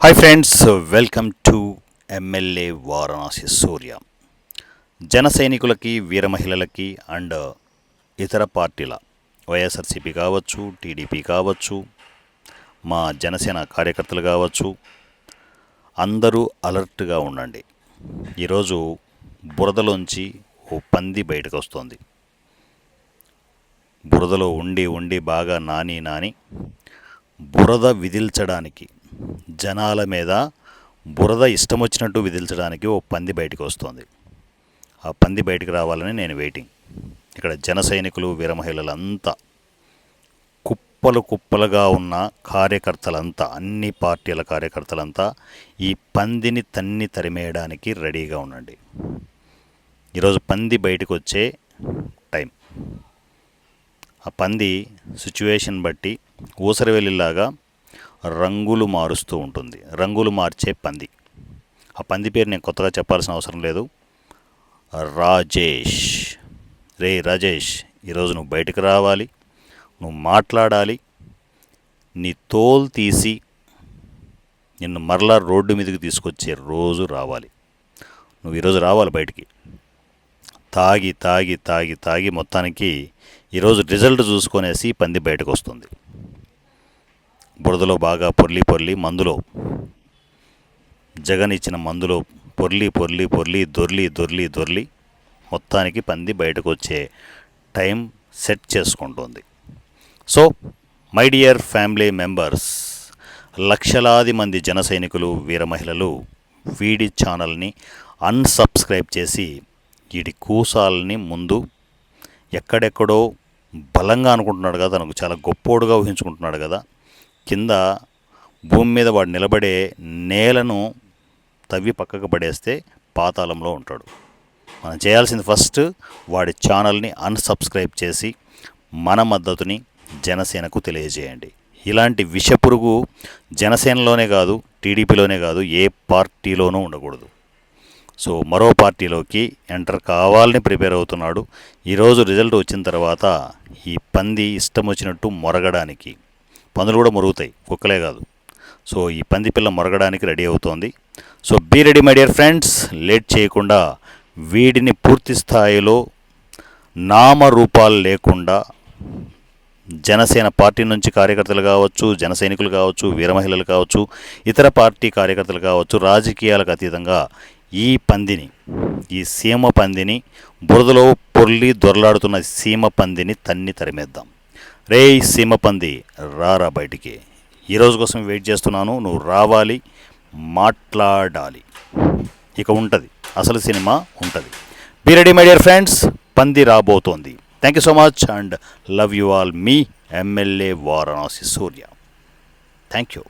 Hi friends welcome to MLA Varanasi Surya జన సైనికులకి వీర మహిళలకి అండ్ ఇతర పార్టీల వైఎస్ఆర్సీపీ కావచ్చు టీడీపీ కావచ్చు మా జనసేన కార్యకర్తలు కావచ్చు అందరూ అలర్ట్గా ఉండండి. ఈరోజు బురదలోంచి ఓ పంది బయటకు వస్తుంది బురదలో ఉండి ఉండి బాగా నాని నాని బురద విదిల్చడానికి జనాల మీద బురద ఇష్టం వచ్చినట్టు విధించడానికి ఓ పంది బయటకు వస్తుంది ఆ పంది బయటకు రావాలని నేను వెయిటింగ్. ఇక్కడ జన సైనికులు వీరమహిళలంతా కుప్పలు కుప్పలుగా ఉన్న కార్యకర్తలంతా అన్ని పార్టీల కార్యకర్తలంతా ఈ పందిని తన్ని తరిమేయడానికి రెడీగా ఉండండి. ఈరోజు పంది బయటకు వచ్చే టైం. ఆ పంది సిచ్యువేషన్ బట్టి ఊసరవెల్లిలాగా రంగులు మారుస్తూ ఉంటుంది. రంగులు మార్చే పంది. ఆ పంది పేరు నేను కొత్తగా చెప్పాల్సిన అవసరం లేదు. రాజేష్. రే రాజేష్ ఈరోజు నువ్వు బయటకు రావాలి. నువ్వు మాట్లాడాలి. నీ తోలు తీసి నిన్ను మరలా రోడ్డు మీదకి తీసుకొచ్చే రోజు రావాలి. నువ్వు ఈరోజు రావాలి బయటికి. తాగి తాగి తాగి తాగి మొత్తానికి ఈరోజు రిజల్ట్ చూసుకొనేసి పంది బయటకు వస్తుంది బురదలో బాగా పొర్లి పొర్లి మందులో జగన్ ఇచ్చిన మందులో పొర్లి పొర్లి పొర్లి దొర్లి దొర్లి దొర్లి మొత్తానికి పంది బయటకు వచ్చే టైం సెట్ చేసుకుంటుంది. So my dear family members లక్షలాది మంది జన సైనికులు వీర మహిళలు వీడి ఛానల్ని అన్సబ్స్క్రైబ్ చేసి వీడి కూసాలని ముందు ఎక్కడెక్కడో బలంగా అనుకుంటున్నాడు కదా తనకు చాలా గొప్పోడుగా ఊహించుకుంటున్నాడు కదా కింద భూమి మీద వాడు నిలబడే నేలను తవ్వి పక్కకు పడేస్తే పాతాళంలో ఉంటాడు. మనం చేయాల్సింది ఫస్ట్ వాడి ఛానల్ని అన్సబ్స్క్రైబ్ చేసి మన మద్దతుని జనసేనకు తెలియజేయండి. ఇలాంటి విషపురుగు జనసేనలోనే కాదు టీడీపీలోనే కాదు ఏ పార్టీలోనూ ఉండకూడదు. సో మరో పార్టీలోకి ఎంటర్ కావాలని ప్రిపేర్ అవుతున్నాడు. ఈరోజు రిజల్ట్ వచ్చిన తర్వాత ఈ పంది ఇష్టం వచ్చినట్టు మొరగడానికి పందులు కూడా మురుగుతాయి కుక్కలే కాదు. సో ఈ పంది పిల్ల మొరగడానికి రెడీ అవుతోంది. So be ready my dear friends. Late చేయకుండా వీడిని పూర్తి స్థాయిలో నామరూపాలు లేకుండా జనసేన పార్టీ నుంచి కార్యకర్తలు కావచ్చు జన సైనికులు కావచ్చు వీరమహిళలు కావచ్చు ఇతర పార్టీ కార్యకర్తలు కావచ్చు రాజకీయాలకు అతీతంగా ఈ పందిని ఈ సీమ పందిని బురదలో పొర్లి దొరలాడుతున్న సీమ పందిని తన్ని తరిమేద్దాం. రే సీమ పంది రారా బయటికి. ఈరోజు కోసం వెయిట్ చేస్తున్నాను నువ్వు రావాలి మాట్లాడాలి. ఇక ఉంటుంది అసలు సినిమా ఉంటుంది. Be ready my dear friends పంది రాబోతోంది. Thank you so much and love you all me MLA Varanasi Surya. Thank you